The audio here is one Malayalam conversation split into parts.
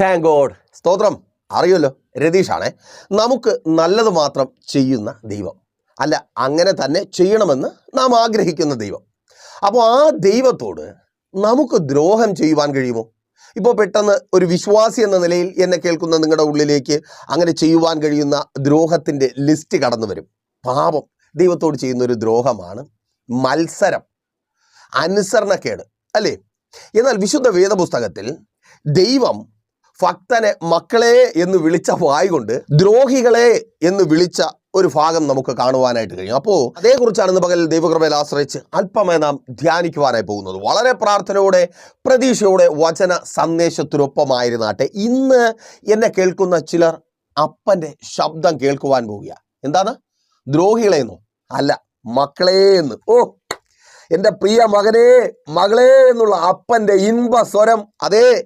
താങ്ക് ഗോഡ് സ്തോത്രം. അറിയുമല്ലോ രതീഷാണേ. നമുക്ക് നല്ലത് മാത്രം ചെയ്യുന്ന ദൈവം. അല്ല അങ്ങനെ തന്നെ ചെയ്യണമെന്ന് നാം ആഗ്രഹിക്കുന്ന ദൈവം. അപ്പോൾ ആ ദൈവത്തോട് നമുക്ക് ദ്രോഹം ചെയ്യുവാൻ കഴിയുമോ? ഇപ്പോൾ പെട്ടെന്ന് ഒരു വിശ്വാസി എന്ന നിലയിൽ എന്നെ കേൾക്കുന്ന നിങ്ങളുടെ ഉള്ളിലേക്ക് അങ്ങനെ ചെയ്യുവാൻ കഴിയുന്ന ദ്രോഹത്തിന്റെ ലിസ്റ്റ് കടന്നു വരും. പാപം. ദൈവത്തോട് ചെയ്യുന്ന ഒരു ദ്രോഹമാണ് മത്സരം. അനുസരണക്കേട്. അല്ലേ? എന്നാൽ വിശുദ്ധ വേദപുസ്തകത്തിൽ ദൈവം ഭക്തനെ മക്കളെ എന്ന് വിളിച്ച വായ് കൊണ്ട് ദ്രോഹികളെ എന്ന് വിളിച്ച ഒരു ഭാഗം നമുക്ക് കാണുവാനായിട്ട് കഴിയും. അപ്പോൾ അതേക്കുറിച്ചാണ് ഇന്ന് പകൽ ദൈവകൃപയിൽ ആശ്രയിച്ച് അല്പമായി നാം ധ്യാനിക്കുവാനായി പോകുന്നത്. വളരെ പ്രാർത്ഥനയോടെ പ്രതീക്ഷയോടെ വചന സന്ദേശത്തിനൊപ്പമായിരുന്നാട്ടെ. ഇന്ന് എന്നെ കേൾക്കുന്ന ചിലർ അപ്പന്റെ ശബ്ദം കേൾക്കുവാൻ പോവുക എന്താണ്? ദ്രോഹികളെ എന്നോ? അല്ല മക്കളെ എന്ന്. ഓ എന്റെ പ്രിയ മകനെ മകളെ എന്നുള്ള അപ്പന്റെ ഇൻപ സ്വരം അതേ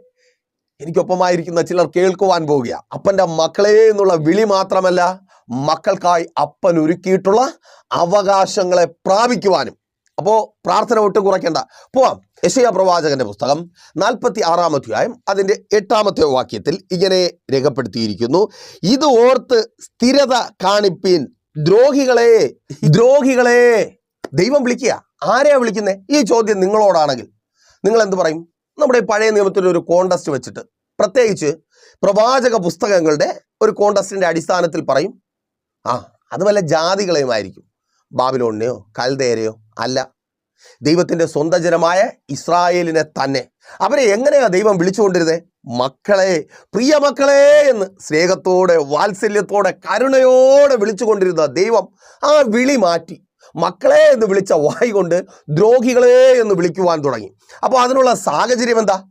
എനിക്കൊപ്പമായിരിക്കുന്ന ചിലർ കേൾക്കുവാൻ പോവുക അപ്പന്റെ മക്കളെ എന്നുള്ള വിളി മാത്രമല്ല മക്കൾക്കായി അപ്പൻ ഒരുക്കിയിട്ടുള്ള അവകാശങ്ങളെ പ്രാപിക്കുവാനും. അപ്പോൾ പ്രാർത്ഥന ഒട്ട് കുറയ്ക്കേണ്ട. പോവാം. യശയ പ്രവാചകന്റെ പുസ്തകം നാൽപ്പത്തി ആറാം അധ്യായം അതിന്റെ എട്ടാമത്തെ വാക്യത്തിൽ ഇങ്ങനെ രേഖപ്പെടുത്തിയിരിക്കുന്നു. ഇത് ഓർത്ത് സ്ഥിരത കാണിപ്പിൻ ദ്രോഹികളെ ദ്രോഹികളെ. ദൈവം വിളിക്കുക. ആരെയാണ് വിളിക്കുന്നത് ഈ ചോദ്യം നിങ്ങളോടാണെങ്കിൽ. നിങ്ങൾ എന്ത് പറയും? നമ്മുടെ പഴയ നിയമത്തിൽ ഒരു കോണ്ടസ്റ്റ് വെച്ചിട്ട് പ്രത്യേകിച്ച് പ്രവാചക പുസ്തകങ്ങളുടെ ഒരു കോണ്ടസ്റ്റിന്റെ അടിസ്ഥാനത്തിൽ പറയും ആ അത് വല്ല ജാതികളെയുമായിരിക്കും. ബാബിലോണിനെയോ കൽതേരയോ അല്ല. ദൈവത്തിന്റെ സ്വന്തം ജനമായ ഇസ്രായേലിനെ തന്നെ. അവരെ എങ്ങനെയാ ദൈവം വിളിച്ചുകൊണ്ടിരുന്നത് മക്കളെ പ്രിയ മക്കളെ എന്ന് സ്നേഹത്തോടെ വാത്സല്യത്തോടെ കരുണയോടെ വിളിച്ചുകൊണ്ടിരുന്ന ദൈവം ആ വിളി മാറ്റി. മക്കളെ എന്ന് വിളിച്ച വായി കൊണ്ട് ദ്രോഹികളെ എന്ന് വിളിക്കുവാൻ തുടങ്ങി. അപ്പോൾ അതിനുള്ള സാഹചര്യം എന്താ?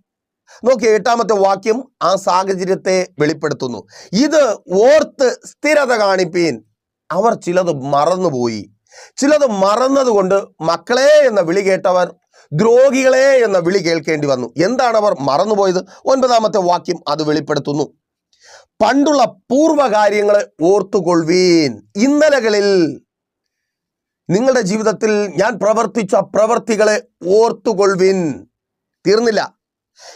നോക്കി എട്ടാമത്തെ വാക്യം ആ സാഹചര്യത്തെ വെളിപ്പെടുത്തുന്നു. ഇത് ഓർത്ത് സ്ഥിരത കാണിപ്പീൻ അവർ ചിലത് മറന്നുപോയി. ചിലത് മറന്നതുകൊണ്ട് മക്കളെ എന്ന വിളി കേട്ടവർ ദ്രോഹികളെ എന്ന വിളി കേൾക്കേണ്ടി വന്നു. എന്താണ് അവർ മറന്നുപോയത്? ഒൻപതാമത്തെ വാക്യം അത് വെളിപ്പെടുത്തുന്നു. പണ്ടുള്ള പൂർവകാര്യങ്ങളെ ഓർത്തുകൊള്ളുവീൻ. ഇന്നലകളിൽ നിങ്ങളുടെ ജീവിതത്തിൽ ഞാൻ പ്രവർത്തിച്ച പ്രവർത്തികളെ ഓർത്തുകൊള്ളുവിൻ. തീർന്നില്ല.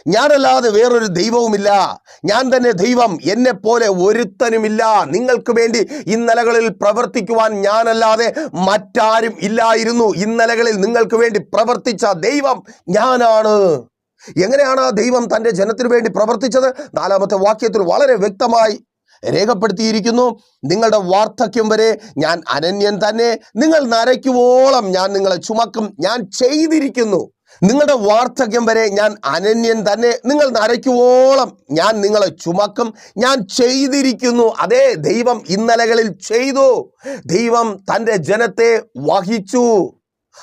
ഞാനല്ലാതെ വേറൊരു ദൈവവുമില്ല. ഞാൻ തന്നെ ദൈവം. എന്നെ പോലെ ഒരുത്തനുമില്ല. നിങ്ങൾക്ക് വേണ്ടി ഇന്നലകളിൽ പ്രവർത്തിക്കുവാൻ ഞാനല്ലാതെ മറ്റാരും ഇല്ലായിരുന്നു. ഇന്നലകളിൽ നിങ്ങൾക്ക് വേണ്ടി പ്രവർത്തിച്ച ദൈവം ഞാനാണ്. എങ്ങനെയാണ് ആ ദൈവം തന്റെ ജനത്തിനു വേണ്ടി പ്രവർത്തിച്ചത്? നാലാമത്തെ വാക്യത്തിൽ വളരെ വ്യക്തമായി രേഖപ്പെടുത്തിയിരിക്കുന്നു. നിങ്ങളുടെ വാർദ്ധക്യം വരെ ഞാൻ അനന്യൻ തന്നെ. നിങ്ങൾ നരയ്ക്കുവോളം ഞാൻ നിങ്ങളെ ചുമക്കും. ഞാൻ ചെയ്തിരിക്കുന്നു. നിങ്ങളുടെ വാർദ്ധക്യം വരെ ഞാൻ അനന്യൻ തന്നെ. നിങ്ങൾ നരയ്ക്കുവോളം ഞാൻ നിങ്ങളെ ചുമക്കും. ഞാൻ ചെയ്തിരിക്കുന്നു. അതേ ദൈവം ഇന്നലകളിൽ ചെയ്തു. ദൈവം തന്റെ ജനത്തെ വഹിച്ചു.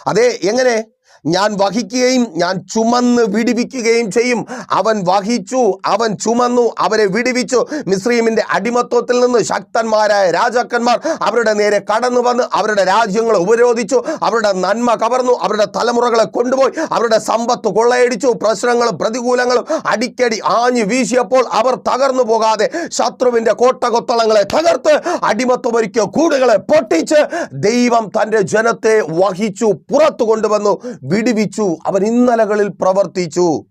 അതെ എങ്ങനെ? ഞാൻ വഹിക്കുകയും ഞാൻ ചുമന്ന് വിടിവിക്കുകയും ചെയ്യും. അവൻ വഹിച്ചു അവൻ ചുമന്നു അവരെ വിടിവിച്ചു. മിസ്രീമിന്റെ അടിമത്വത്തിൽ നിന്ന് ശക്തന്മാരായ രാജാക്കന്മാർ അവരുടെ നേരെ കടന്നു വന്ന് അവരുടെ രാജ്യങ്ങളെ ഉപരോധിച്ചു. അവരുടെ നന്മ കവർന്നു അവരുടെ തലമുറകളെ കൊണ്ടുപോയി അവരുടെ സമ്പത്ത് കൊള്ളയടിച്ചു. പ്രശ്നങ്ങളും പ്രതികൂലങ്ങളും അടിക്കടി ആഞ്ഞു വീശിയപ്പോൾ അവർ തകർന്നു പോകാതെ ശത്രുവിന്റെ കോട്ടകൊത്തളങ്ങളെ തകർത്ത് അടിമത്വമൊരുക്കിയ കൂടുകളെ പൊട്ടിച്ച് ദൈവം തന്റെ ജനത്തെ വഹിച്ചു പുറത്തു കൊണ്ടുവന്നു വിടുവിച്ചു. അവൻ ഇന്നലകളിൽ പ്രവർത്തിച്ചു.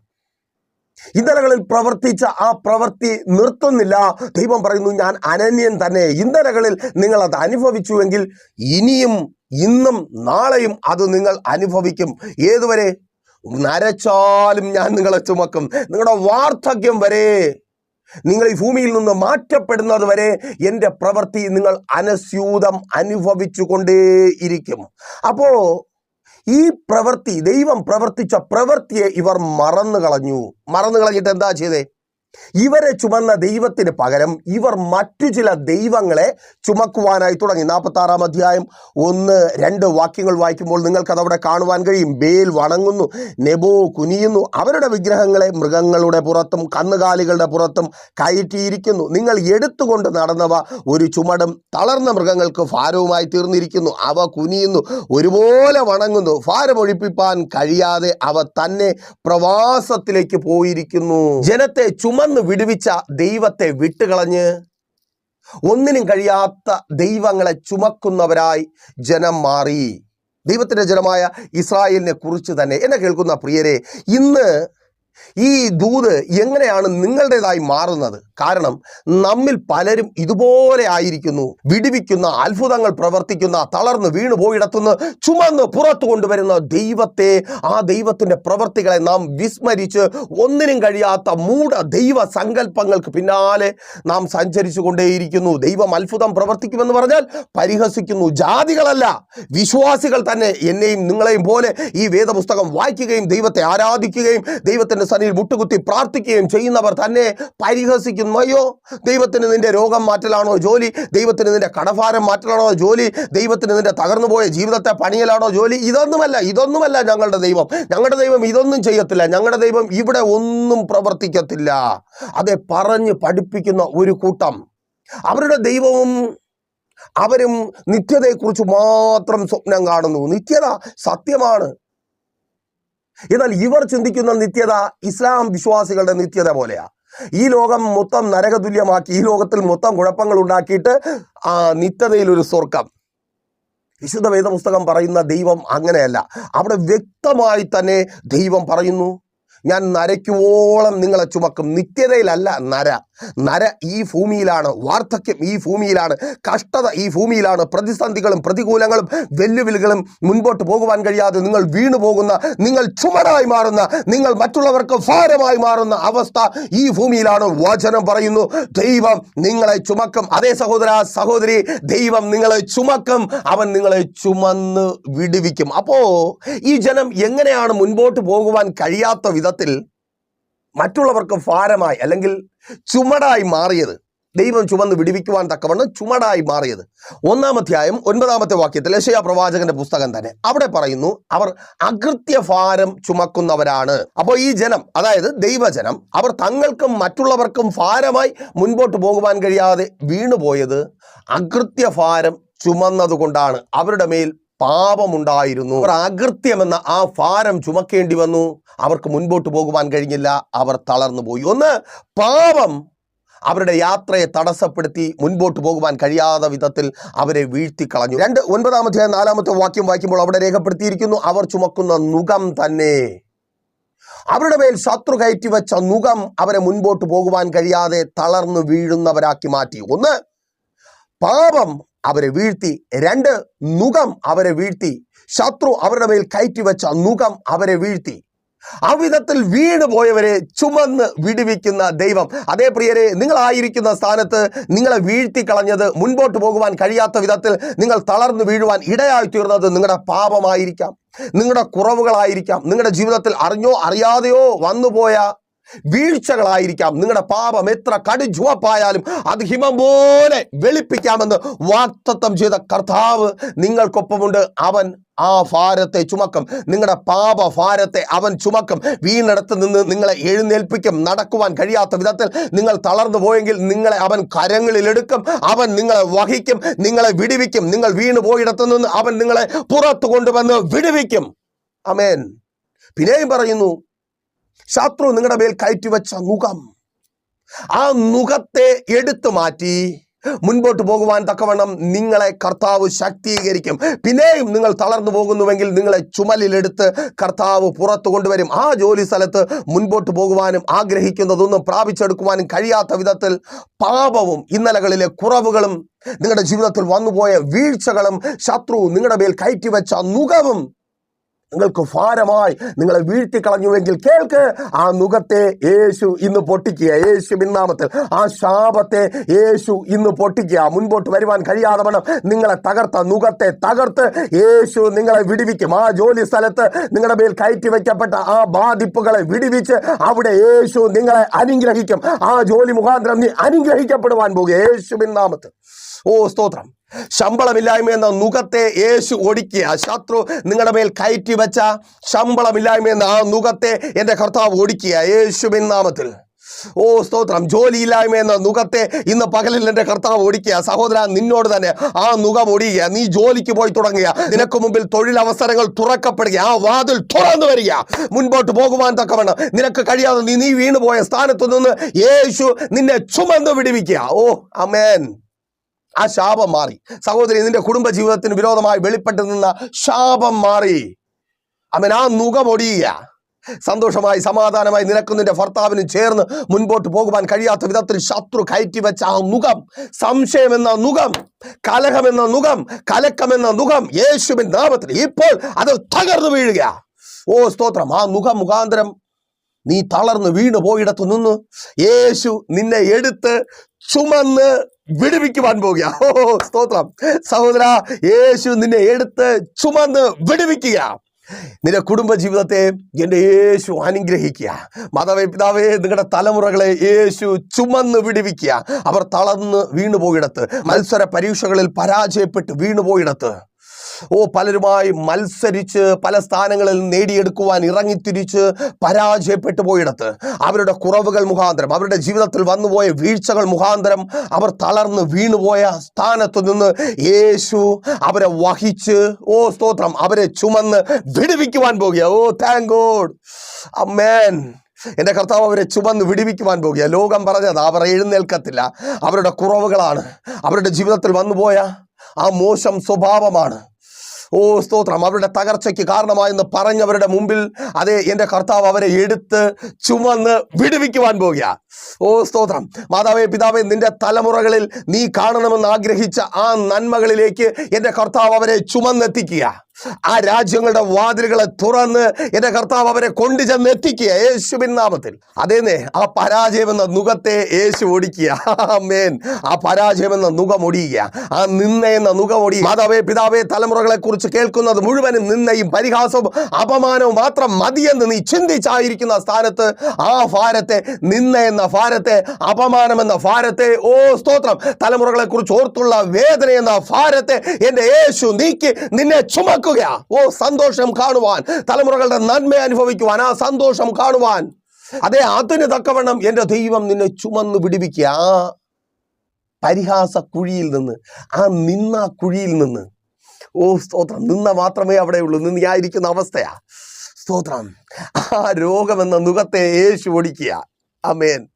ഇന്നലകളിൽ പ്രവർത്തിച്ച ആ പ്രവൃത്തി നിർത്തുന്നില്ല. ദൈവം പറയുന്നു ഞാൻ അനന്യൻ തന്നെ. ഇന്നലകളിൽ നിങ്ങൾ അത് അനുഭവിച്ചുവെങ്കിൽ ഇനിയും ഇന്നും നാളെയും അത് നിങ്ങൾ അനുഭവിക്കും. ഏതുവരെ? നരച്ചാലും ഞാൻ നിങ്ങളെ ചുമക്കും. നിങ്ങളുടെ വാർദ്ധക്യം വരെ. നിങ്ങൾ ഈ ഭൂമിയിൽ നിന്ന് മാറ്റപ്പെടുന്നത് വരെ എന്റെ പ്രവൃത്തി നിങ്ങൾ അനസ്യൂതം അനുഭവിച്ചു കൊണ്ടേയിരിക്കും അപ്പോ ഈ പ്രവൃത്തി ദൈവം പ്രവർത്തിച്ച പ്രവൃത്തിയെ ഇവർ മറന്നു കളഞ്ഞു മറന്നു കളഞ്ഞിട്ട് എന്താ ചെയ്തേ? ഇവരെ ചുമന്ന ദൈവത്തിന് പകരം ഇവർ മറ്റു ചില ദൈവങ്ങളെ ചുമക്കുവാനായി തുടങ്ങി. നാൽപ്പത്തി ആറാം അധ്യായം ഒന്ന് രണ്ട് വാക്യങ്ങൾ വായിക്കുമ്പോൾ നിങ്ങൾക്കത് അവിടെ കാണുവാൻ കഴിയും. ബേൽ വണങ്ങുന്നു നെബോ കുനിയുന്നു. അവരുടെ വിഗ്രഹങ്ങളെ മൃഗങ്ങളുടെ പുറത്തും കന്നുകാലികളുടെ പുറത്തും കയറ്റിയിരിക്കുന്നു. നിങ്ങൾ എടുത്തുകൊണ്ട് നടന്നവ ഒരു ചുമടും തളർന്ന മൃഗങ്ങൾക്ക് ഭാരവുമായി തീർന്നിരിക്കുന്നു. അവ കുനിയുന്നു ഒരുപോലെ വണങ്ങുന്നു. ഭാരമൊഴിപ്പിപ്പാൻ കഴിയാതെ അവ തന്നെ പ്രവാസത്തിലേക്ക് പോയിരിക്കുന്നു. ജനത്തെ ചുമന്ന് വിടുവിച്ച ദൈവത്തെ വിട്ടുകളഞ്ഞ് ഒന്നിനും കഴിയാത്ത ദൈവങ്ങളെ ചുമക്കുന്നവരായി ജനം മാറി. ദൈവത്തിന്റെ ജനമായ ഇസ്രായേലിനെ കുറിച്ച് തന്നെ എന്നെ കേൾക്കുന്ന പ്രിയരെ ഇന്ന് ഈ ദൂത് എങ്ങനെയാണ് നിങ്ങളുടേതായി മാറുന്നത്? കാരണം നമ്മിൽ പലരും ഇതുപോലെ ആയിരിക്കുന്നു. വിടിവിക്കുന്ന അത്ഭുതങ്ങൾ പ്രവർത്തിക്കുന്ന തളർന്ന് വീണു പോയിടത്തുനിന്ന് ചുമന്ന് പുറത്തു കൊണ്ടുവരുന്ന ദൈവത്തെ ആ ദൈവത്തിന്റെ പ്രവർത്തികളെ നാം വിസ്മരിച്ച് ഒന്നിനും കഴിയാത്ത മൂഢ ദൈവ സങ്കല്പങ്ങൾക്ക് പിന്നാലെ നാം സഞ്ചരിച്ചു കൊണ്ടേയിരിക്കുന്നു ദൈവം അത്ഭുതം പ്രവർത്തിക്കുമെന്ന് പറഞ്ഞാൽ പരിഹസിക്കുന്നു. ജാതികളല്ല വിശ്വാസികൾ തന്നെ എന്നെയും നിങ്ങളെയും പോലെ ഈ വേദപുസ്തകം വായിക്കുകയും ദൈവത്തെ ആരാധിക്കുകയും ദൈവത്തിന്റെ സന്നിധിയിൽ മുട്ടുകുത്തി പ്രാർത്ഥിക്കുകയും ചെയ്യുന്നവർ തന്നെ പരിഹസിക്കുന്നു അയ്യോ ദൈവത്തിന് നിന്റെ രോഗം മാറ്റലാണോ ജോലി? ദൈവത്തിന് നിന്റെ കടഭാരം മാറ്റലാണോ ജോലി? ദൈവത്തിന് നിന്റെ തകർന്നുപോയ ജീവിതത്തെ പണിയലാണോ ജോലി? ഇതൊന്നുമല്ല ഇതൊന്നുമല്ല ഞങ്ങളുടെ ദൈവം. ഞങ്ങളുടെ ദൈവം ഇതൊന്നും ചെയ്യത്തില്ല. ഞങ്ങളുടെ ദൈവം ഇവിടെ ഒന്നും പ്രവർത്തിക്കത്തില്ല. അതെ പറഞ്ഞ് പഠിപ്പിക്കുന്ന ഒരു കൂട്ടം. അവരുടെ ദൈവവും അവരും നിത്യതയെക്കുറിച്ച് മാത്രം സ്വപ്നം കാണുന്നു. നിത്യത സത്യമാണ്. എന്നാൽ ഇവർ ചിന്തിക്കുന്ന നിത്യത ഇസ്ലാം വിശ്വാസികളുടെ നിത്യത പോലെയാ. ഈ ലോകം മൊത്തം നരകതുല്യമാക്കി ഈ ലോകത്തിൽ മൊത്തം കുഴപ്പങ്ങൾ ഉണ്ടാക്കിയിട്ട് ആ നിത്യതയിൽ ഒരു സ്വർഗം വിശുദ്ധ വേദപുസ്തകം പറയുന്ന ദൈവം അങ്ങനെയല്ല. അവിടെ വ്യക്തമായി തന്നെ ദൈവം പറയുന്നു ഞാൻ നരയ്ക്കുവോളം നിങ്ങളെ ചുമക്കും. നിത്യതയിലല്ല നര. നര ഈ ഭൂമിയിലാണ് വാർദ്ധക്യം ഈ ഭൂമിയിലാണ് കഷ്ടത ഈ ഭൂമിയിലാണ് പ്രതിസന്ധികളും പ്രതികൂലങ്ങളും വെല്ലുവിളികളും മുൻപോട്ട് പോകുവാൻ കഴിയാതെ നിങ്ങൾ വീണു പോകുന്ന നിങ്ങൾ ചുമടായി മാറുന്ന നിങ്ങൾ മറ്റുള്ളവർക്ക് ഭാരമായി മാറുന്ന അവസ്ഥ ഈ ഭൂമിയിലാണ് വചനം പറയുന്നു. ദൈവം നിങ്ങളെ ചുമക്കും. അതേ സഹോദര സഹോദരി ദൈവം നിങ്ങളെ ചുമക്കും. അവൻ നിങ്ങളെ ചുമന്ന് വിടുവിക്കും. അപ്പോ ഈ ജനം എങ്ങനെയാണ് മുൻപോട്ട് പോകുവാൻ കഴിയാത്ത വിധത്തിൽ മറ്റുള്ളവർക്ക് ഭാരമായി അല്ലെങ്കിൽ ചുമടായി മാറിയത്. ദൈവം ചുമന്ന് വിടിവിക്കുവാൻ തക്കവണ്ണം ചുമടായി മാറിയത്. ഒന്നാമധ്യായം ഒൻപതാമത്തെ വാക്യത്തിൽ ലശയ പ്രവാചകന്റെ പുസ്തകം തന്നെ. അവിടെ പറയുന്നു അവർ അകൃത്യഭാരം ചുമക്കുന്നവരാണ്. അപ്പോൾ ഈ ജനം അതായത് ദൈവജനം അവർ തങ്ങൾക്കും മറ്റുള്ളവർക്കും ഭാരമായി മുൻപോട്ട് പോകുവാൻ കഴിയാതെ വീണുപോയത് അകൃത്യഭാരം ചുമന്നതുകൊണ്ടാണ്. അവരുടെ മേൽ പാപമുണ്ടായിരുന്നു. അവർ അകൃത്യമെന്ന ആ ഭാരം ചുമക്കേണ്ടി വന്നു. അവർക്ക് മുൻപോട്ട് പോകുവാൻ കഴിഞ്ഞില്ല. അവർ തളർന്നു പോയി. ഒന്ന് പാപം അവരുടെ യാത്രയെ തടസ്സപ്പെടുത്തി മുൻപോട്ട് പോകുവാൻ കഴിയാത്ത വിധത്തിൽ അവരെ വീഴ്ത്തിക്കളഞ്ഞു. രണ്ട് ഒൻപതാമത്തെ നാലാമത്തെ വാക്യം വായിക്കുമ്പോൾ അവിടെ രേഖപ്പെടുത്തിയിരിക്കുന്നു അവർ ചുമക്കുന്ന നുകം തന്നെ. അവരുടെ മേൽ ശത്രു കയറ്റി വെച്ച നുകം അവരെ മുൻപോട്ട് പോകുവാൻ കഴിയാതെ തളർന്നു വീഴുന്നവരാക്കി മാറ്റി. ഒന്ന് പാപം അവരെ വീഴ്ത്തി. രണ്ട് നുഖം അവരെ വീഴ്ത്തി. ശത്രു അവരുടെ മേൽ കയറ്റി വെച്ച നുകം അവരെ വീഴ്ത്തി. അവിധത്തിൽ വീണ് പോയവരെ ചുമന്ന് വിടുവിക്കുന്ന ദൈവം. അതേ പ്രിയരെ നിങ്ങളായിരിക്കുന്ന സ്ഥാനത്ത് നിങ്ങളെ വീഴ്ത്തി കളഞ്ഞത് മുൻപോട്ട് പോകുവാൻ കഴിയാത്ത വിധത്തിൽ നിങ്ങൾ തളർന്നു വീഴുവാൻ ഇടയായി തീർന്നത് നിങ്ങളുടെ പാപമായിരിക്കാം. നിങ്ങളുടെ കുറവുകളായിരിക്കാം. നിങ്ങളുടെ ജീവിതത്തിൽ അറിഞ്ഞോ അറിയാതെയോ വന്നുപോയ വീഴ്ചകളായിരിക്കാം. നിങ്ങളുടെ പാപം എത്ര കടുചുവപ്പായാലും അത് ഹിമം പോലെ വെളുപ്പിക്കാമെന്ന് വാക്തത്വം ചെയ്ത കർത്താവ് നിങ്ങൾക്കൊപ്പമുണ്ട്. അവൻ ആ ഭാരത്തെ ചുമക്കും. നിങ്ങളുടെ പാപ ഭാരത്തെ അവൻ ചുമക്കും. വീണിടത്ത് നിന്ന് നിങ്ങളെ എഴുന്നേൽപ്പിക്കും. നടക്കുവാൻ കഴിയാത്ത വിധത്തിൽ നിങ്ങൾ തളർന്നു പോയെങ്കിൽ നിങ്ങളെ അവൻ കരങ്ങളിലെടുക്കും അവൻ നിങ്ങളെ വഹിക്കും. നിങ്ങളെ വിടുവിക്കും. നിങ്ങൾ വീണു പോയിടത്തു നിന്ന് അവൻ നിങ്ങളെ പുറത്തു കൊണ്ടുവന്ന് വിടുവിക്കും. അമേൻ പിന്നെയും പറയുന്നു ശത്രു നിങ്ങളുടെ മേൽ കയറ്റിവെച്ച മുഖം ആ മുഖത്തെ എടുത്തു മാറ്റി. മുൻപോട്ട് പോകുവാൻ തക്കവണ്ണം നിങ്ങളെ കർത്താവ് ശക്തീകരിക്കും. പിന്നെയും നിങ്ങൾ തളർന്നു പോകുന്നുവെങ്കിൽ നിങ്ങളെ ചുമലിലെടുത്ത് കർത്താവ് പുറത്തു കൊണ്ടുവരും. ആ ജോലി സ്ഥലത്ത് മുൻപോട്ട് പോകുവാനും ആഗ്രഹിക്കുന്നതൊന്നും പ്രാപിച്ചെടുക്കുവാനും കഴിയാത്ത വിധത്തിൽ പാപവും ഇന്നലകളിലെ കുറവുകളും നിങ്ങളുടെ ജീവിതത്തിൽ വന്നുപോയ വീഴ്ചകളും ശത്രു നിങ്ങളുടെ മേൽ കയറ്റിവെച്ച നുകവും നിങ്ങൾക്ക് ഭാരമായി നിങ്ങളെ വീഴ്ത്തിക്കളഞ്ഞുവെങ്കിൽ കേൾക്ക് ആ നുഖത്തെ യേശു ഇന്ന് പൊട്ടിക്കുക. യേശു ബിന്നാമത്തിൽ ആ ശാപത്തെ യേശു ഇന്ന് പൊട്ടിക്കുക. മുൻപോട്ട് വരുവാൻ കഴിയാതെ വേണം നിങ്ങളെ തകർത്ത നുഖത്തെ തകർത്ത് യേശു നിങ്ങളെ വിടിവിക്കും. ആ ജോലി സ്ഥലത്ത് നിങ്ങളുടെ മേൽ കയറ്റി വെക്കപ്പെട്ട ആ ബാധിപ്പുകളെ വിടിവിച്ച് അവിടെ യേശു നിങ്ങളെ അനുഗ്രഹിക്കും. ആ ജോലി മുഖാന്തരം നീ അനുഗ്രഹിക്കപ്പെടുവാൻ പോകുക. യേശുവിൻ നാമത്തിൽ ഓ സ്തോത്രം. ശമ്പളമില്ലായ്മ എന്ന നുഖത്തെ യേശു ഒടിക്കുക ശത്രു നിങ്ങളുടെ മേൽ കയറ്റി വെച്ച ശമ്പളമില്ലായ്മ എന്ന ആ നുഖത്തെ എന്റെ കർത്താവ് ഒടിക്കുക യേശുവിൻ നാമത്തിൽ. ഓ സ്തോത്രം. ജോലിയില്ലായ്മ എന്ന നുഖത്തെ ഇന്ന് പകലിൽ എന്റെ കർത്താവ് ഒടിക്കുക സഹോദര നിന്നോട് തന്നെ ആ നുഖം ഒടിയുക. നീ ജോലിക്ക് പോയി തുടങ്ങുക. നിനക്ക് മുമ്പിൽ തൊഴിലവസരങ്ങൾ തുറക്കപ്പെടുക. ആ വാതിൽ തുറന്നു വരിക. മുൻപോട്ട് പോകുവാൻ തക്കവണ്ണം. നിനക്ക് കഴിയാതെ നീ നീ വീണുപോയ സ്ഥാനത്തു നിന്ന് യേശു നിന്നെ ചുമന്ന് വിടിവിക്കുക. ഓ അമേൻ ആ ശാപം മാറി. സഹോദരി നിന്റെ കുടുംബ ജീവിതത്തിന് വിരോധമായി വെളിപ്പെട്ടു നിന്ന ശാപം മാറി. അവൻ ആ നുകമൊടിയുക സന്തോഷമായി സമാധാനമായി നിനക്കും നിന്റെ ഭർത്താവിനും ചേർന്ന് മുൻപോട്ട് പോകുവാൻ കഴിയാത്ത വിധത്തിൽ ശത്രു കയറ്റി വെച്ച ആ മുഖം സംശയമെന്ന മുഖം കലഹമെന്ന മുഖം കലക്കമെന്ന മുഖം യേശുവിൻ നാമത്തിൽ ഇപ്പോൾ അത് തകർന്നു വീഴുക ഓ സ്തോത്രം ആ മുഖം മുഖാന്തരം നീ തളർന്ന് വീണു പോയിടത്തു നിന്ന് യേശു നിന്നെ എടുത്ത് ചുമന്ന് വിടുവിക്കുവാൻ പോകുക. ഓ സ്തോത്രം. സഹോദര യേശു നിന്നെ എടുത്ത് ചുമന്ന് വിടുവിക്കുക. നിന്റെ കുടുംബ ജീവിതത്തെ എന്റെ യേശു അനുഗ്രഹിക്കുക. മാതാവേ പിതാവേ നിങ്ങളുടെ തലമുറകളെ യേശു ചുമന്ന് വിടുവിക്കുക. അവർ തളർന്ന് വീണുപോയിടത്ത് മത്സര പരീക്ഷകളിൽ പരാജയപ്പെട്ട് വീണുപോയിടത്ത്. ഓ പലരുമായി മത്സരിച്ച് പല സ്ഥാനങ്ങളിൽ നേടിയെടുക്കുവാൻ ഇറങ്ങിത്തിരിച്ച് പരാജയപ്പെട്ടു പോയിടത്ത്. അവരുടെ കുറവുകൾ മുഖാന്തരം അവരുടെ ജീവിതത്തിൽ വന്നുപോയ വീഴ്ചകൾ മുഖാന്തരം അവർ തളർന്ന് വീണുപോയ സ്ഥാനത്ത് നിന്ന് യേശു അവരെ വഹിച്ച് ഓ സ്തോത്രം അവരെ ചുമന്ന് വിടുവിക്കുവാൻ പോകുക. ഓ താങ്ക് ഗോഡ് അമ്മേൻ എന്റെ കർത്താവ് അവരെ ചുമന്ന് വിടിവിക്കുവാൻ പോകുക. ലോകം പറഞ്ഞത് അവർ എഴുന്നേൽക്കത്തില്ല. അവരുടെ കുറവുകളാണ്. അവരുടെ ജീവിതത്തിൽ വന്നുപോയ ആ മോശം സ്വഭാവമാണ്. ഓ സ്തോത്രം. അവരുടെ തകർച്ചയ്ക്ക് കാരണമായെന്ന് പറഞ്ഞവരുടെ മുമ്പിൽ അതെ എന്റെ കർത്താവ് അവരെ എടുത്ത് ചുമന്ന് വിടുവിക്കുവാൻ പോകുക ഓ സ്തോത്രം. മാതാവേ പിതാവേ നിന്റെ തലമുറകളിൽ നീ കാണണമെന്ന് ആഗ്രഹിച്ച ആ നന്മകളിലേക്ക് എന്റെ കർത്താവ് അവരെ ചുമന്നെത്തിക്കുക ആ രാജ്യങ്ങളുടെ വാതിലുകളെ തുറന്ന് എന്റെ കർത്താവ് അവരെ കൊണ്ടു ചെന്ന് എത്തിക്കുക. യേശുവിൻ നാമത്തിൽ. അതേന്നെ ആ പരാജയം എന്ന നുഖത്തെ യേശു ഒടിക്കുക. മേൻ ആ പരാജയം എന്ന നുഖം ഒടിയുക. ആ നിന്ന എന്ന നുഖം ഒടി മാതാവേ പിതാവേ തലമുറകളെ കുറിച്ച് കേൾക്കുന്നത് മുഴുവനും നിന്നയും പരിഹാസവും അപമാനവും മാത്രം മതിയെന്ന് നീ ചിന്തിച്ചായിരിക്കുന്ന സ്ഥാനത്ത് ആ ഭാരത്തെ നിന്ന എന്ന ഭാരത്തെ അപമാനം എന്ന ഭാരത്തെ ഓ സ്തോത്രം തലമുറകളെ കുറിച്ച് ഓർത്തുള്ള വേദന എന്ന ഭാരത്തെ എന്റെ യേശു നീക്കി നിന്നെ ചുമക്കുക ഓ സന്തോഷം കാണുവാൻ തലമുറകളുടെ നന്മ അനുഭവിക്കുവാൻ ആ സന്തോഷം കാണുവാൻ. അതെ അതിന് തക്കവണ്ണം എന്റെ ദൈവം നിന്നെ ചുമന്ന് പിടിപ്പിക്കുക ആ പരിഹാസ കുഴിയിൽ നിന്ന് ആ നിന്ന കുഴിയിൽ നിന്ന്. ഓ സ്തോത്രം. നിന്ന മാത്രമേ അവിടെ ഉള്ളൂ. നിന്നിയായിരിക്കുന്ന അവസ്ഥയാ. സ്തോത്രം. ആ രോഗമെന്ന മുഖത്തെ യേശു ഒടിക്കുക. അമേൻ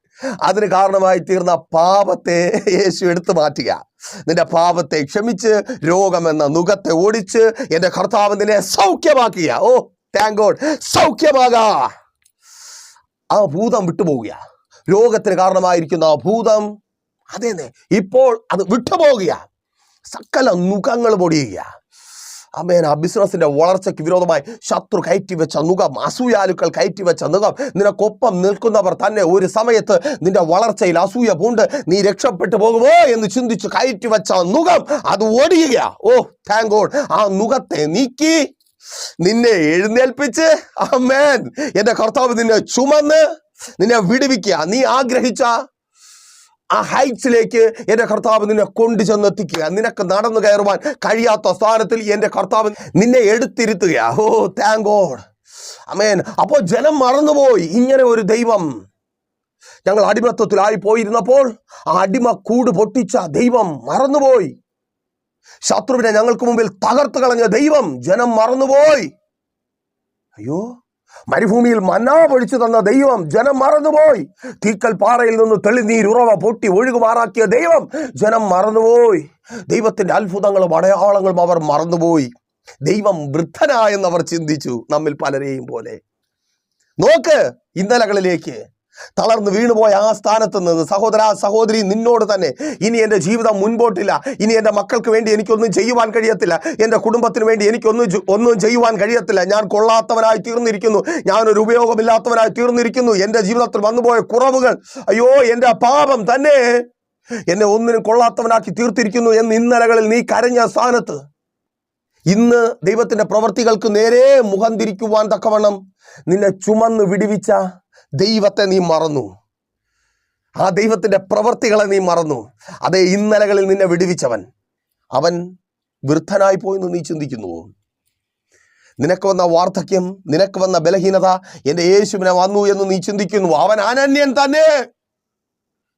അതിന് കാരണമായി തീർന്ന പാപത്തെ യേശു എടുത്തു മാറ്റുക. നിന്റെ പാപത്തെ ക്ഷമിച്ച് രോഗമെന്ന നുഖത്തെ ഓടിച്ച് എന്റെ കർത്താവ് നിന്നെ സൗഖ്യമാക്കുക ഓ താങ്ക് ഗോഡ് സൗഖ്യമാകാ. ആ ഭൂതം വിട്ടുപോവുക രോഗത്തിന് കാരണമായിരിക്കുന്ന ആ ഭൂതം അതെന്നെ. ഇപ്പോൾ അത് വിട്ടുപോകുക. സകല നുഖങ്ങൾ പൊടിയുക. അമ്മേൻ ആ വളർച്ചയ്ക്ക് വിരോധമായി ശത്രു കയറ്റിവെച്ച നുഖം അസൂയാലുക്കൾ കയറ്റിവെച്ച നുഖം. നിനക്കൊപ്പം നിൽക്കുന്നവർ തന്നെ ഒരു സമയത്ത് നിന്റെ വളർച്ചയിൽ അസൂയ പൂണ്ട് നീ രക്ഷപ്പെട്ടു പോകുമോ എന്ന് ചിന്തിച്ച് കയറ്റിവെച്ച നുഖം അത് ഓടിയുക ഓ താങ്ക് ഗോഡ് ആ നുഖത്തെ നീക്കി നിന്നെ എഴുന്നേൽപ്പിച്ച് അമേൻ. എന്റെ കർത്താവ് നിന്നെ ചുമന്ന് നിന്നെ വിടുവിക്കുക. നീ ആഗ്രഹിച്ച ആ ഹൈറ്റ്സിലേക്ക് എന്റെ കർത്താവ് നിന്നെ കൊണ്ടു ചെന്നെത്തിക്കുക നിനക്ക് നടന്നു കയറുവാൻ കഴിയാത്ത സ്ഥാനത്തിൽ എന്റെ കർത്താവ് നിന്നെ എടുത്തിരുത്തുക. ഓ താങ്ക് ഗോഡ് അമേൻ അപ്പോൾ ജനം മറന്നുപോയി. ഇങ്ങനെ ഒരു ദൈവം ഞങ്ങൾ അടിമത്വത്തിലായി പോയിരുന്നപ്പോൾ ആ അടിമ കൂട് പൊട്ടിച്ച ദൈവം മറന്നുപോയി. ശത്രുവിനെ ഞങ്ങൾക്ക് മുമ്പിൽ തകർത്ത് കളഞ്ഞ ദൈവം ജനം മറന്നുപോയി. അയ്യോ. മരുഭൂമിയിൽ മന്നാ പൊഴിച്ചു തന്ന ദൈവം ജനം മറന്നുപോയി. തീക്കൽ പാറയിൽ നിന്ന് തെളിനീരുറവ പൊട്ടി ഒഴുകുമാറാക്കിയ ദൈവം ജനം മറന്നുപോയി. ദൈവത്തിന്റെ അത്ഭുതങ്ങളും അടയാളങ്ങളും അവർ മറന്നുപോയി. ദൈവം വൃദ്ധനായെന്നവർ ചിന്തിച്ചു. നമ്മിൽ പലരെയും പോലെ. നോക്ക് ഇന്നലകളിലേക്ക്. തളർന്ന് വീണുപോയ ആ സ്ഥാനത്ത് നിന്ന് സഹോദര സഹോദരി നിന്നോട് തന്നെ ഇനി എന്റെ ജീവിതം മുൻപോട്ടില്ല. ഇനി എന്റെ മക്കൾക്ക് വേണ്ടി എനിക്കൊന്നും ചെയ്യുവാൻ കഴിയത്തില്ല. എന്റെ കുടുംബത്തിന് വേണ്ടി എനിക്കൊന്നും ഒന്നും ചെയ്യുവാൻ കഴിയത്തില്ല. ഞാൻ കൊള്ളാത്തവനായി തീർന്നിരിക്കുന്നു. ഞാനൊരു ഉപയോഗമില്ലാത്തവനായി തീർന്നിരിക്കുന്നു. എന്റെ ജീവിതത്തിൽ വന്നുപോയ കുറവുകൾ അയ്യോ എന്റെ പാപം തന്നെ എന്നെ ഒന്നിനും കൊള്ളാത്തവനാക്കി തീർത്തിരിക്കുന്നു എന്ന് ഇന്നലകളിൽ നീ കരഞ്ഞ സ്ഥാനത്ത്. ഇന്ന് ദൈവത്തിന്റെ പ്രവർത്തികൾക്ക് നേരെ മുഖം തിരിക്കുവാൻ തക്കവണ്ണം നിന്നെ ചുമന്ന് വിടിവിച്ച ദൈവത്തെ നീ മറന്നു. ആ ദൈവത്തിന്റെ പ്രവർത്തികളെ നീ മറന്നു. അതേ ഇന്നലകളിൽ നിന്നെ വിടുവിച്ചവൻ. അവൻ വൃദ്ധനായി പോയെന്ന് നീ ചിന്തിക്കുന്നുവോ? നിനക്ക് വന്ന വാർദ്ധക്യം നിനക്ക് വന്ന ബലഹീനത എന്റെ യേശുവിനെ വന്നു എന്ന് നീ ചിന്തിക്കുന്നു അവൻ അനന്യൻ തന്നെ!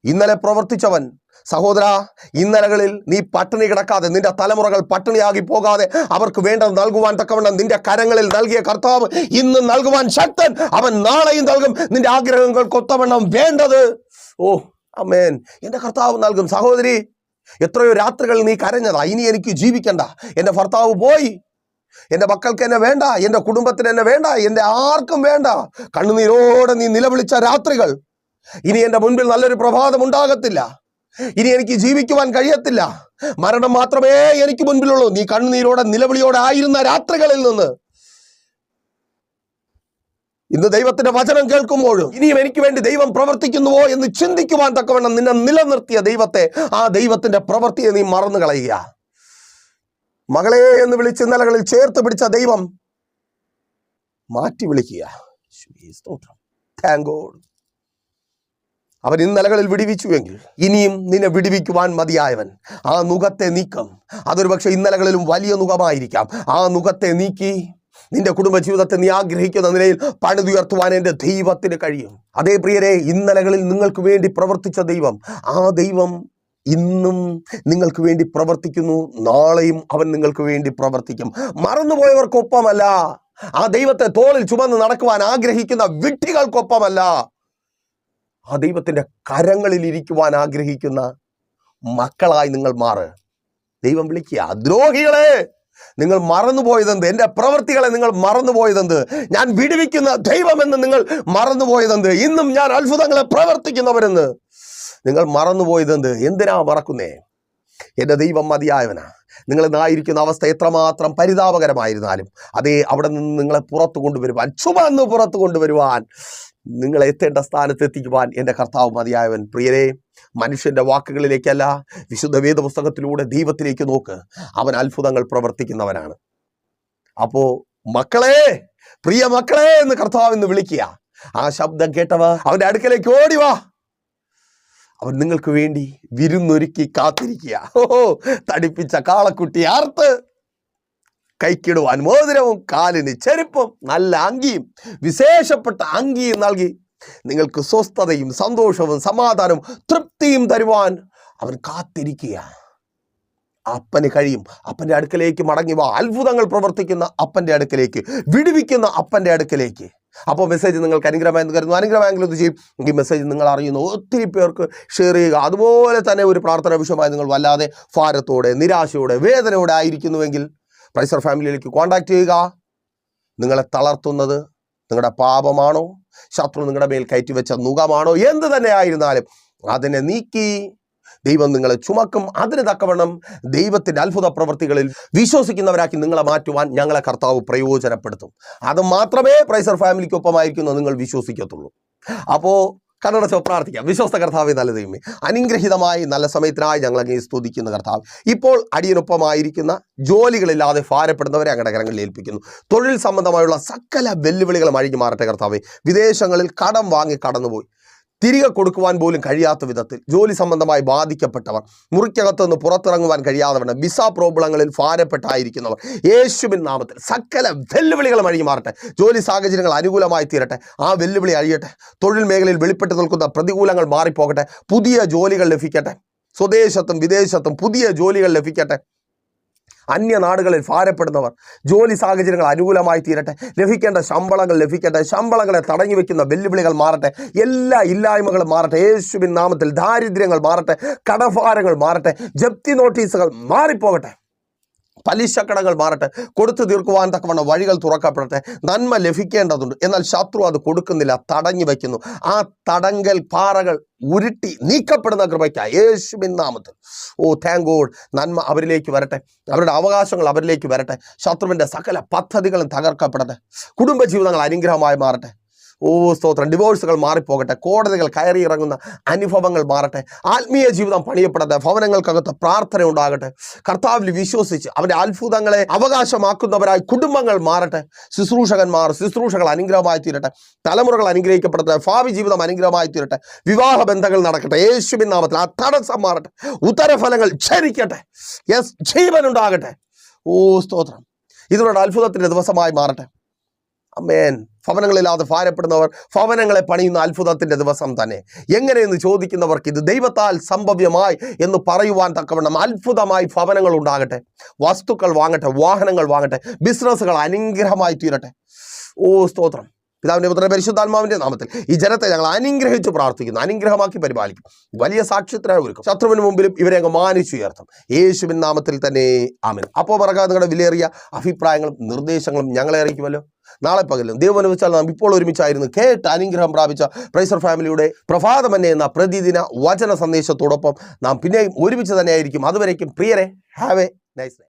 ഇന്നലെ പ്രവർത്തിച്ചവൻ സഹോദര ഇന്നലകളിൽ നീ പട്ടിണി കിടക്കാതെ നിന്റെ തലമുറകൾ പട്ടിണിയാകി പോകാതെ അവർക്ക് വേണ്ടത് നൽകുവാൻ തക്കവണ്ണം നിന്റെ കരങ്ങളിൽ നൽകിയ കർത്താവ് ഇന്ന് നൽകുവാൻ ശക്തൻ. അവൻ നാളെയും നൽകും. നിന്റെ ആഗ്രഹങ്ങൾക്കൊത്തവണ്ണം വേണ്ടത്. ഓ അമ്മേൻ എന്റെ കർത്താവ് നൽകും. സഹോദരി എത്രയോ രാത്രികൾ നീ കരഞ്ഞതാ. ഇനി എനിക്ക് ജീവിക്കണ്ട. എന്റെ ഭർത്താവ് പോയി. എന്റെ മക്കൾക്ക് എന്നെ വേണ്ട. എന്റെ കുടുംബത്തിന് എന്നെ വേണ്ട. എന്റെ ആർക്കും വേണ്ട. കണ്ണുനീരോടെ നീ നിലവിളിച്ച രാത്രികൾ ഇനി എന്റെ മുൻപിൽ നല്ലൊരു പ്രഭാതം ഉണ്ടാകത്തില്ല. ഇനി എനിക്ക് ജീവിക്കുവാൻ കഴിയത്തില്ല. മരണം മാത്രമേ എനിക്ക് മുൻപിലുള്ളൂ. നീ കണ്ണുനീരോടെ നിലവിളിയോടെ ആയിരുന്ന രാത്രികളിൽ നിന്ന്. ഇന്ന് ദൈവത്തിന്റെ വചനം കേൾക്കുമ്പോഴും ഇനിയും എനിക്ക് വേണ്ടി ദൈവം പ്രവർത്തിക്കുന്നുവോ എന്ന് ചിന്തിക്കുവാൻ തക്കവണ്ണം നിന്നെ നിലനിർത്തിയ ദൈവത്തെ ആ ദൈവത്തിന്റെ പ്രവൃത്തിയെ നീ മറന്നു കളയുക. മകളെ എന്ന് വിളിച്ച് നിലകളിൽ ചേർത്ത് പിടിച്ച ദൈവം മാറ്റി വിളിക്കുക. താങ്ക് ഗോഡ് അവൻ ഇന്നലകളിൽ വിടിവിച്ചുവെങ്കിൽ ഇനിയും നിന്നെ വിടിവിക്കുവാൻ മതിയായവൻ. ആ നുഖത്തെ നീക്കം അതൊരു പക്ഷേ ഇന്നലകളിലും വലിയ നുഖമായിരിക്കാം. ആ നുഖത്തെ നീക്കി നിന്റെ കുടുംബജീവിതത്തെ നീ ആഗ്രഹിക്കുന്ന നിലയിൽ പണിതുയർത്തുവാൻ എന്റെ ദൈവത്തിന് കഴിയും. അതേ പ്രിയരെ ഇന്നലകളിൽ നിങ്ങൾക്ക് വേണ്ടി പ്രവർത്തിച്ച ദൈവം ആ ദൈവം ഇന്നും നിങ്ങൾക്ക് വേണ്ടി പ്രവർത്തിക്കുന്നു. നാളെയും അവൻ നിങ്ങൾക്ക് വേണ്ടി പ്രവർത്തിക്കും. മറന്നുപോയവർക്കൊപ്പമല്ല. ആ ദൈവത്തെ തോളിൽ ചുമന്ന് നടക്കുവാൻ ആഗ്രഹിക്കുന്ന വിഡ്ഢികൾക്കൊപ്പമല്ല. ആ ദൈവത്തിന്റെ കരങ്ങളിൽ ഇരിക്കുവാൻ ആഗ്രഹിക്കുന്ന മക്കളായി നിങ്ങൾ മാറ്. ദൈവം വിളിക്കുക അദ്രോഹികളെ നിങ്ങൾ മറന്നുപോയതെന്ത്? എന്റെ പ്രവൃത്തികളെ നിങ്ങൾ മറന്നുപോയതെന്ത്? ഞാൻ വിടുവിക്കുന്ന ദൈവമെന്ന് നിങ്ങൾ മറന്നുപോയതെന്ത്? ഇന്നും ഞാൻ അത്ഭുതങ്ങളെ പ്രവർത്തിക്കുന്നവരെന്ന് നിങ്ങൾ മറന്നുപോയതെന്ത്? എന്തിനാ മറക്കുന്നേ? എന്റെ ദൈവം മതിയായവനാ. നിങ്ങൾ ഇന്നായിരിക്കുന്ന അവസ്ഥ എത്രമാത്രം പരിതാപകരമായിരുന്നാലും അതേ അവിടെ നിന്ന് നിങ്ങളെ പുറത്തു കൊണ്ടുവരുവാൻ ചുമന്ന് പുറത്തു കൊണ്ടുവരുവാൻ നിങ്ങളെ എത്തേണ്ട സ്ഥാനത്ത് എത്തിക്കുവാൻ എന്റെ കർത്താവ് മതിയായവൻ. പ്രിയരെ മനുഷ്യന്റെ വാക്കുകളിലേക്കല്ല വിശുദ്ധ വേദപുസ്തകത്തിലൂടെ ദൈവത്തിലേക്ക് നോക്ക്. അവൻ അത്ഭുതങ്ങൾ പ്രവർത്തിക്കുന്നവനാണ്. അപ്പോ മക്കളെ പ്രിയ മക്കളെ എന്ന് കർത്താവ് എന്ന് വിളിക്കുക. ആ ശബ്ദം കേട്ടവ അവന്റെ അടുക്കലേക്ക് ഓടി വാ. അവൻ നിങ്ങൾക്ക് വേണ്ടി വിരുന്നൊരുക്കി കാത്തിരിക്കുക. ഓ തടിപ്പിച്ച കാളക്കുട്ടി ആർത്ത്. കൈക്കിടുവാൻ മോതിരവും കാലിന് ചെരുപ്പും നല്ല അങ്കിയും വിശേഷപ്പെട്ട അങ്കിയും നൽകി. നിങ്ങൾക്ക് സ്വസ്ഥതയും സന്തോഷവും സമാധാനവും തൃപ്തിയും തരുവാൻ അവൻ കാത്തിരിക്കുക അപ്പന് കഴിയും. അപ്പന്റെ അടുക്കലേക്ക് മടങ്ങി വാ. അത്ഭുതങ്ങൾ പ്രവർത്തിക്കുന്ന അപ്പന്റെ അടുക്കലേക്ക് വിടുവിക്കുന്ന അപ്പന്റെ അടുക്കലേക്ക്. അപ്പോൾ മെസ്സേജ് നിങ്ങൾക്ക് അനുഗ്രഹമായി കരുതുന്നു. അനുഗ്രഹമായെങ്കിലും എന്ത് ചെയ്യും? ഈ മെസ്സേജ് നിങ്ങൾ അറിയുന്ന. ഒത്തിരി പേർക്ക് ഷെയർ ചെയ്യുക. അതുപോലെ തന്നെ ഒരു പ്രാർത്ഥന വിഷയമായി നിങ്ങൾ വല്ലാതെ ഭാരത്തോടെ നിരാശയോടെ വേദനയോടെ ആയിരിക്കുന്നുവെങ്കിൽ പ്രൈസർ ഫാമിലിയിലേക്ക് കോൺടാക്ട് ചെയ്യുക. നിങ്ങളെ തളർത്തുന്നത് നിങ്ങളുടെ പാപമാണോ? ശത്രു നിങ്ങളുടെ മേൽ കയറ്റി വെച്ച നുഖമാണോ എന്ത് തന്നെ ആയിരുന്നാലും അതിനെ നീക്കി ദൈവം നിങ്ങളെ ചുമക്കും. അതിന് തക്കവണ്ണം ദൈവത്തിന്റെ അത്ഭുത പ്രവൃത്തികളിൽ വിശ്വസിക്കുന്നവരാക്കി നിങ്ങളെ മാറ്റുവാൻ ഞങ്ങളെ കർത്താവ് പ്രയോജനപ്പെടുത്തും. അത് മാത്രമേ പ്രൈസർ ഫാമിലിക്കൊപ്പമായിരിക്കുന്നു നിങ്ങൾ വിശ്വസിക്കത്തുള്ളൂ. അപ്പോൾ കണ്ണടച്ചോ പ്രാർത്ഥിക്കാം. വിശ്വസ്ത കർത്താവ് നല്ല ദൈവമേ. അനുഗ്രഹിതമായി നല്ല സമയത്തിനായി ഞങ്ങൾ അങ്ങനെ സ്തുതിക്കുന്ന കർത്താവ്. ഇപ്പോൾ അടിയനൊപ്പമായിരിക്കുന്ന ജോലികളില്ലാതെ ഭാരപ്പെടുന്നവരെ അങ്ങയുടെ കരങ്ങളിൽ ഏൽപ്പിക്കുന്നു. തൊഴിൽ സംബന്ധമായുള്ള സകല വെല്ലുവിളികളും അഴിഞ്ഞു മാറട്ടെ കർത്താവെ. വിദേശങ്ങളിൽ കടം വാങ്ങി കടന്നുപോയി. തിരികെ കൊടുക്കുവാൻ പോലും കഴിയാത്ത വിധത്തിൽ ജോലി സംബന്ധമായി ബാധിക്കപ്പെട്ടവർ മുറിക്കകത്ത് നിന്ന് പുറത്തിറങ്ങുവാൻ കഴിയാത്തവർ വിസ പ്രോബ്ലങ്ങളിൽ ഭാരപ്പെട്ടായിരിക്കുന്നവർ യേശുവിൻ നാമത്തിൽ സകല വെല്ലുവിളികളും അഴിഞ്ഞു മാറട്ടെ. ജോലി സാഹചര്യങ്ങൾ അനുകൂലമായി തീരട്ടെ. ആ വെല്ലുവിളി അഴിയട്ടെ. തൊഴിൽ മേഖലയിൽ വെളിപ്പെട്ട് നിൽക്കുന്ന പ്രതികൂലങ്ങൾ മാറിപ്പോകട്ടെ. പുതിയ ജോലികൾ ലഭിക്കട്ടെ. സ്വദേശത്തും വിദേശത്തും പുതിയ ജോലികൾ ലഭിക്കട്ടെ. അന്യനാടുകളിൽ ഭാരപ്പെടുന്നവർ ജോലി സാഹചര്യങ്ങൾ അനുകൂലമായി തീരട്ടെ. ലഭിക്കേണ്ട ശമ്പളങ്ങൾ ലഭിക്കട്ടെ. ശമ്പളങ്ങളെ തടഞ്ഞു വെക്കുന്ന വെല്ലുവിളികൾ മാറട്ടെ. എല്ലാ ഇല്ലായ്മകളും മാറട്ടെ. യേശുവിൻ നാമത്തിൽ ദാരിദ്ര്യങ്ങൾ മാറട്ടെ. കടഭാരങ്ങൾ മാറട്ടെ. ജപ്തി നോട്ടീസുകൾ മാറിപ്പോകട്ടെ. പലിശക്കടങ്ങൾ മാറട്ടെ കൊടുത്തു തീർക്കുവാൻ തക്കവണ്ണം വഴികൾ തുറക്കപ്പെടട്ടെ നന്മ ലഭിക്കേണ്ടതുണ്ട്. എന്നാൽ ശത്രു അത് കൊടുക്കുന്നില്ല തടഞ്ഞു വയ്ക്കുന്നു. ആ തടങ്കൽ പാറകൾ ഉരുട്ടി നീക്കപ്പെടുന്ന കൃപയ്ക്കായി. യേശുവിൻ നാമത്തിൽ. ഓ താങ്ക് ഗോഡ് നന്മ അവരിലേക്ക് വരട്ടെ. അവരുടെ അവകാശങ്ങൾ അവരിലേക്ക് വരട്ടെ. ശത്രുവിന്റെ സകല പദ്ധതികളും തകർക്കപ്പെടട്ടെ. കുടുംബജീവിതങ്ങൾ അനുഗ്രഹമായി മാറട്ടെ. ഓ സ്തോത്രം. ഡിവോഴ്സുകൾ മാറിപ്പോകട്ടെ. കോടതികൾ കയറി ഇറങ്ങുന്ന അനുഭവങ്ങൾ മാറട്ടെ. ആത്മീയ ജീവിതം പണിയപ്പെടട്ടെ. ഭവനങ്ങൾക്കകത്ത് പ്രാർത്ഥന ഉണ്ടാകട്ടെ. കർത്താവിൽ വിശ്വസിച്ച് അവന്റെ അത്ഭുതങ്ങളെ അവകാശമാക്കുന്നവരായി കുടുംബങ്ങൾ മാറട്ടെ. ശുശ്രൂഷകന്മാർ ശുശ്രൂഷകൾ അനുഗ്രഹമായി തീരട്ടെ. തലമുറകൾ അനുഗ്രഹിക്കപ്പെടട്ടെ. ഭാവി ജീവിതം അനുഗ്രഹമായി തീരട്ടെ. വിവാഹ ബന്ധങ്ങൾ നടക്കട്ടെ. യേശുവിൻ നാമത്തിൽ ആ തടസ്സം മാറട്ടെ. ഉത്തരഫലങ്ങൾ ക്ഷരിക്കട്ടെ യെസ് ജീവനുണ്ടാകട്ടെ ഓ സ്തോത്രം. ഇതിലൂടെ അത്ഭുതത്തിന്റെ ദിവസമായി മാറട്ടെ. അമ്മേൻ ഭവനങ്ങളില്ലാതെ ഭാരപ്പെടുന്നവർ ഭവനങ്ങളെ പണിയുന്ന അത്ഭുതത്തിന്റെ ദിവസം തന്നെ. എങ്ങനെയെന്ന് ചോദിക്കുന്നവർക്ക് ഇത് ദൈവത്താൽ സംഭവ്യമായി എന്ന് പറയുവാൻ തക്കവണ്ണം അത്ഭുതമായി ഭവനങ്ങൾ ഉണ്ടാകട്ടെ. വസ്തുക്കൾ വാങ്ങട്ടെ വാഹനങ്ങൾ വാങ്ങട്ടെ ബിസിനസ്സുകൾ അനുഗ്രഹമായി തീരട്ടെ. ഓ സ്തോത്രം. പിതാവിന്റെ പുത്രന്റെ പരിശുദ്ധാത്മാവിന്റെ നാമത്തിൽ ഈ ജനത്തെ ഞങ്ങൾ അനുഗ്രഹിച്ച് പ്രാർത്ഥിക്കുന്നു അനുഗ്രഹമാക്കി പരിപാലിക്കും. വലിയ സാക്ഷ്യത്തിനായി ഒരുക്കും. ശത്രുവിന് മുമ്പിലും ഇവരെ അങ്ങ് മാനിച്ചു മാനിച്ചുയർത്തും. യേശുവിൻ നാമത്തിൽ തന്നെ ആമൻ. അപ്പോൾ പറകാതെ നിങ്ങളുടെ വിലയേറിയ അഭിപ്രായങ്ങളും നിർദ്ദേശങ്ങളും ഞങ്ങളെ അറിയിക്കുമല്ലോ? നാളെ പകലും ദൈവം അനുവദിച്ചാൽ നാം ഇപ്പോൾ ഒരുമിച്ചായിരുന്നു കേട്ട് അനുഗ്രഹം പ്രാപിച്ച പ്രൈസർ ഫാമിലിയുടെ പ്രഭാതമന്നെ എന്ന പ്രതിദിന വചന സന്ദേശത്തോടൊപ്പം നാം പിന്നെയും ഒരുമിച്ച് തന്നെയായിരിക്കും. അതുവരേക്കും പ്രിയരെ have a nice day